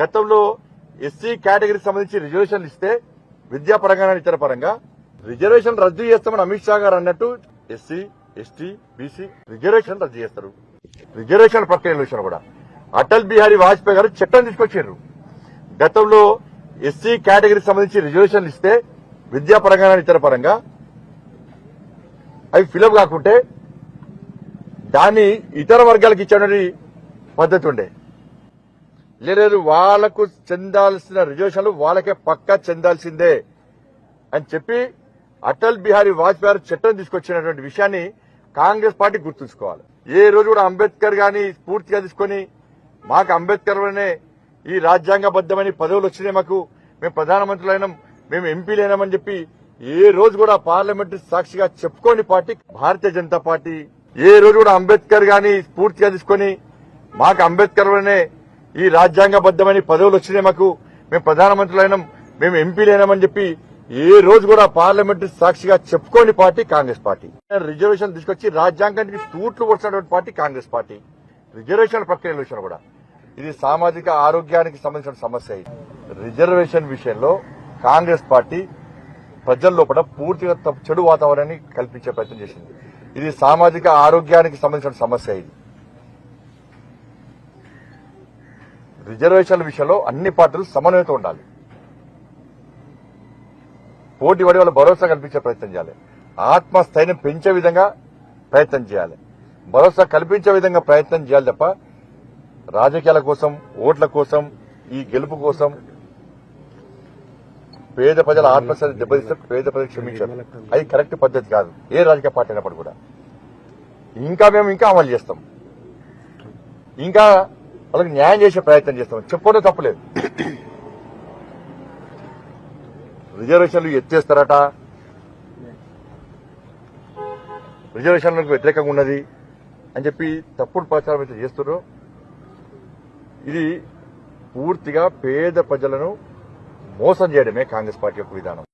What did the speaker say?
గతంలో ఎస్సీ కేటగిరీకి సంబంధించి రిజర్వేషన్లు ఇస్తే విద్యాపరంగా ఇతర పరంగా రిజర్వేషన్ రద్దు చేస్తామని అమిత్ షా గారు అన్నట్టు ఎస్సీ ఎస్టీ బీసీ రిజర్వేషన్ రద్దు చేస్తారు. రిజర్వేషన్ ప్రక్రియ విషయంలో కూడా. అటల్ బిహారీ వాజ్పేయి గారు చట్టం తీసుకొచ్చారు. గతంలో ఎస్సీ కేటగిరీకి సంబంధించి రిజర్వేషన్లు ఇస్తే విద్యాపరంగా ఇతర పరంగా అవి ఫిలప్ కాకుంటే దాన్ని ఇతర వర్గాలకు ఇచ్చేటువంటి పద్ధతి ఉండే. లేదు వాళ్ళకు చెందాల్సిన రిజర్వేషన్లు వాళ్ళకే పక్కా చెందాల్సిందే అని చెప్పి అటల్ బిహారీ వాజ్పేయి చట్టం తీసుకొచ్చినటువంటి విషయాన్ని కాంగ్రెస్ పార్టీ గుర్తుంచుకోవాలి. ఏ రోజు కూడా అంబేద్కర్ గాని పూర్తిగా తీసుకుని మాకు అంబేద్కర్ వల్లనే ఈ రాజ్యాంగబద్దమని పదవులు వచ్చినాయి మాకు మేము ప్రధానమంత్రులైనాం మేము ఎంపీలైనామని చెప్పి ఏ రోజు కూడా పార్లమెంటు సాక్షిగా చెప్పుకోని పార్టీ భారతీయ జనతా పార్టీ. ఏ రోజు కూడా అంబేద్కర్ గాని పూర్తిగా తీసుకుని మాకు అంబేద్కర్ వల్లనే ఈ రాజ్యాంగబద్దమని పదవులు వచ్చినాయి మాకు. మేము ప్రధానమంత్రులైనాం మేము ఎంపీలైనామని చెప్పి ఏ రోజు కూడా పార్లమెంటు సాక్షిగా చెప్పుకోని పార్టీ కాంగ్రెస్ పార్టీ. రిజర్వేషన్ తీసుకొచ్చి రాజ్యాంగానికి తూట్లు వచ్చినటువంటి పార్టీ కాంగ్రెస్ పార్టీ. రిజర్వేషన్ ప్రక్రియల విషయంలో కూడా. ఇది సామాజిక ఆరోగ్యానికి సంబంధించిన సమస్య ఇది. రిజర్వేషన్ విషయంలో కాంగ్రెస్ పార్టీ ప్రజల లోపల పూర్తిగా చెడు వాతావరణాన్ని కల్పించే ప్రయత్నం చేసింది. ఇది సామాజిక ఆరోగ్యానికి సంబంధించిన సమస్య ఇది. రిజర్వేషన్ల విషయంలో అన్ని పార్టీలు సమన్వయత ఉండాలి. పోటీ పడి వాళ్ళు భరోసా కల్పించే ప్రయత్నం చేయాలి. ఆత్మస్థైర్యం పెంచే విధంగా ప్రయత్నం చేయాలి. భరోసా కల్పించే విధంగా ప్రయత్నం చేయాలి తప్ప రాజకీయాల కోసం ఓట్ల కోసం ఈ గెలుపు కోసం పేద ప్రజల ఆత్మస్థైర్యం దెబ్బతిస్తే పేద ప్రజలు క్షమించారు. అది కరెక్ట్ పద్ధతి కాదు. ఏ రాజకీయ పార్టీ అయినప్పుడు కూడా. ఇంకా మేము ఇంకా అమలు చేస్తాం. ఇంకా వాళ్ళకి న్యాయం చేసే ప్రయత్నం చేస్తాం. చెప్పడం తప్పలేదు. రిజర్వేషన్లు ఎత్తేస్తారట. రిజర్వేషన్లకు వ్యతిరేకంగా ఉన్నది అని చెప్పి తప్పుడు ప్రచారం అయితే చేస్తున్నారు. ఇది పూర్తిగా పేద ప్రజలను మోసం చేయడమే కాంగ్రెస్ పార్టీ యొక్క విధానం.